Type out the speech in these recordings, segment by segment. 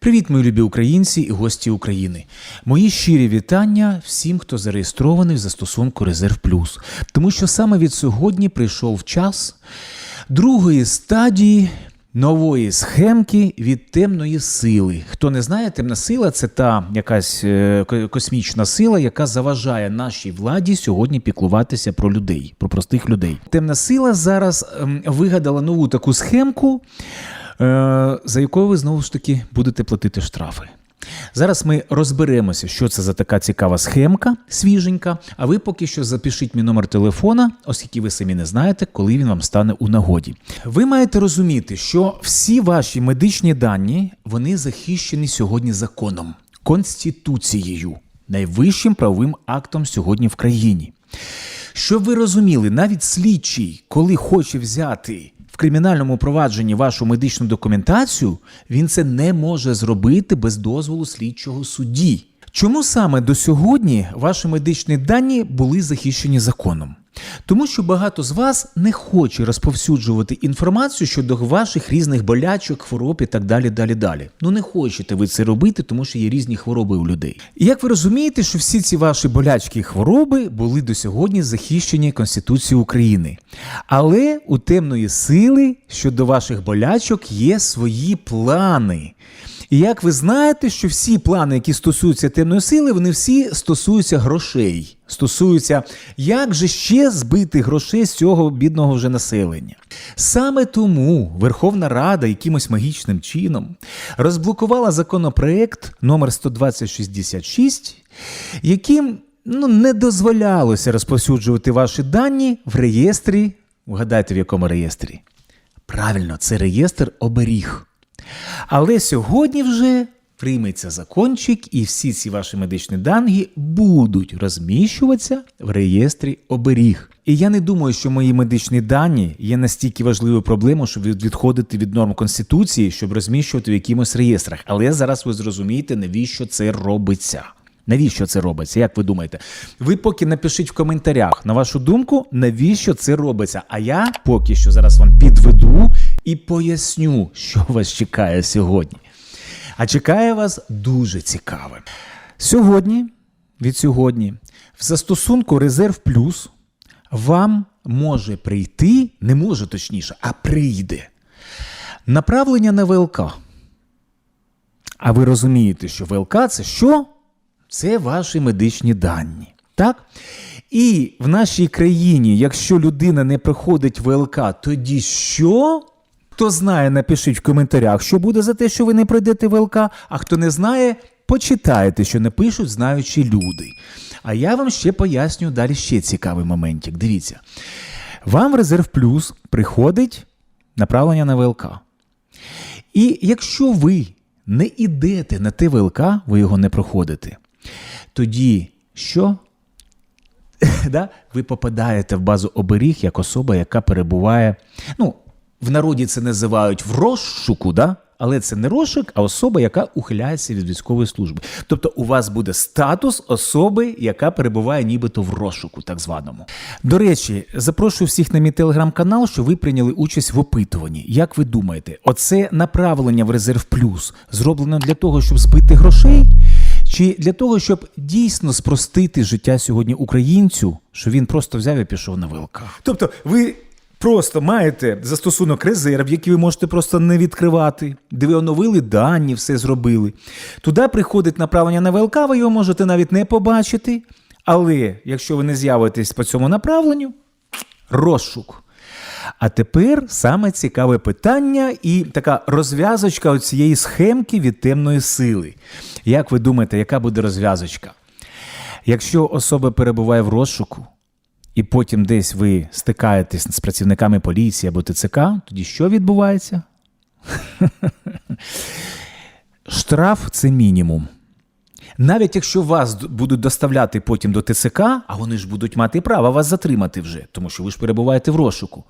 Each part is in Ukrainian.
Привіт, мої любі українці і гості України. Мої щирі вітання всім, хто зареєстрований в застосунку Резерв Плюс. Тому що саме від сьогодні прийшов час другої стадії нової схемки від темної сили. Хто не знає, темна сила це та якась е, космічна сила, яка заважає нашій владі сьогодні піклуватися про людей, про простих людей. Темна сила зараз ем, вигадала нову таку схемку. Е, за якою ви знову ж таки будете платити штрафи. Зараз ми розберемося, що це за така цікава схемка, свіженька. А ви поки що запишіть мій номер телефона, оскільки ви самі не знаєте, коли він вам стане у нагоді. Ви маєте розуміти, що всі ваші медичні дані вони захищені сьогодні законом, конституцією, найвищим правовим актом сьогодні в країні. Щоб ви розуміли, навіть слідчий, коли хоче взяти кримінальному провадженні вашу медичну документацію, він це не може зробити без дозволу слідчого судді. Чому саме до сьогодні ваші медичні дані були захищені законом? Тому що багато з вас не хоче розповсюджувати інформацію щодо ваших різних болячок, хвороб і так далі, далі, далі. Ну не хочете ви це робити, тому що є різні хвороби у людей. І як ви розумієте, що всі ці ваші болячки і хвороби були до сьогодні захищені Конституцією України. Але у темної сили щодо ваших болячок є свої плани. І як ви знаєте, що всі плани, які стосуються темної сили, вони всі стосуються грошей. Стосуються, як же ще збити грошей з цього бідного вже населення. Саме тому Верховна Рада якимось магічним чином розблокувала законопроект номер 12066, яким ну, не дозволялося розповсюджувати ваші дані в реєстрі. Вгадайте, в якому реєстрі? Правильно, це реєстр оберіг. Але сьогодні вже прийметься закончик, і всі ці ваші медичні дані будуть розміщуватися в реєстрі оберіг. І я не думаю, що мої медичні дані є настільки важливою проблемою, щоб відходити від норм Конституції, щоб розміщувати в якимось реєстрах. Але зараз ви зрозумієте, навіщо це робиться. Навіщо це робиться? Як ви думаєте? Ви поки напишіть в коментарях на вашу думку, навіщо це робиться. А я поки що зараз вам підведу і поясню, що вас чекає сьогодні. А чекає вас дуже цікаве. Сьогодні, від сьогодні, в застосунку Резерв Плюс вам може прийти, не може точніше, а прийде направлення на ВЛК. А ви розумієте, що ВЛК це що? Це ваші медичні дані. Так? І в нашій країні, якщо людина не проходить ВЛК, тоді що? Хто знає, напишіть в коментарях, що буде за те, що ви не пройдете ВЛК, а хто не знає, почитайте, що напишуть знаючі люди. А я вам ще поясню далі ще цікавий моментик. Дивіться. Вам в Резерв Плюс приходить направлення на ВЛК. І якщо ви не йдете на те ВЛК, ви його не проходите, тоді що? да? Ви попадаєте в базу оберіг як особа, яка перебуває. Ну, в народі це називають в розшуку, да? але це не розшук, а особа, яка ухиляється від військової служби. Тобто у вас буде статус особи, яка перебуває нібито в розшуку, так званому. До речі, запрошую всіх на мій телеграм-канал, що ви прийняли участь в опитуванні. Як ви думаєте, оце направлення в резерв плюс зроблено для того, щоб збити грошей? Чи для того, щоб дійсно спростити життя сьогодні українцю, що він просто взяв і пішов на ВЛК? Тобто, ви просто маєте застосунок резерв, який ви можете просто не відкривати, де ви оновили дані, все зробили. Туди приходить направлення на ВЛК, ви його можете навіть не побачити. Але якщо ви не з'явитесь по цьому направленню, розшук. А тепер саме цікаве питання і така розв'язочка цієї схемки від темної сили. Як ви думаєте, яка буде розв'язочка? Якщо особа перебуває в розшуку, і потім десь ви стикаєтесь з працівниками поліції або ТЦК, тоді що відбувається? Штраф це мінімум. Навіть якщо вас будуть доставляти потім до ТЦК, а вони ж будуть мати право вас затримати вже, тому що ви ж перебуваєте в розшуку,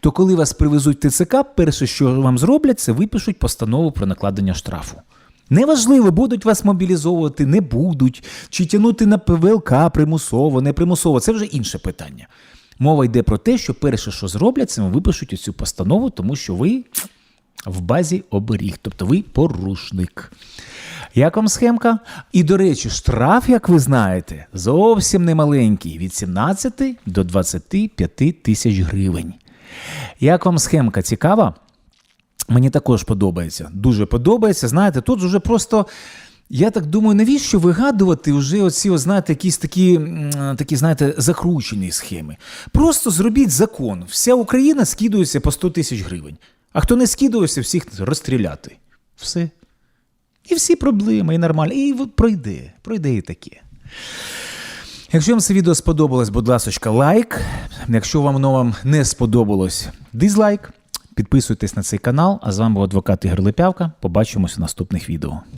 то коли вас привезуть ТЦК, перше, що вам зроблять, це випишуть постанову про накладення штрафу. Неважливо, будуть вас мобілізовувати, не будуть, чи тягнути на ПВЛК примусово, не примусово, це вже інше питання. Мова йде про те, що перше, що зроблять, це випишуть оцю постанову, тому що ви в базі оберіг. Тобто ви порушник. Як вам схемка? І, до речі, штраф, як ви знаєте, зовсім немаленький від 17 до 25 тисяч гривень. Як вам схемка цікава? Мені також подобається. Дуже подобається. Знаєте, тут вже просто. Я так думаю, навіщо вигадувати вже оці, знаєте, якісь такі, такі, знаєте, закручені схеми. Просто зробіть закон. Вся Україна скидується по 100 тисяч гривень. А хто не скидується, всіх розстріляти. Все. І всі проблеми, і нормально. І пройде, пройде і таке. Якщо вам це відео сподобалось, будь ласка, лайк. Якщо вам воно вам не сподобалось, дизлайк. Підписуйтесь на цей канал. А з вами був адвокат Ігор Лепявка. Побачимось у наступних відео.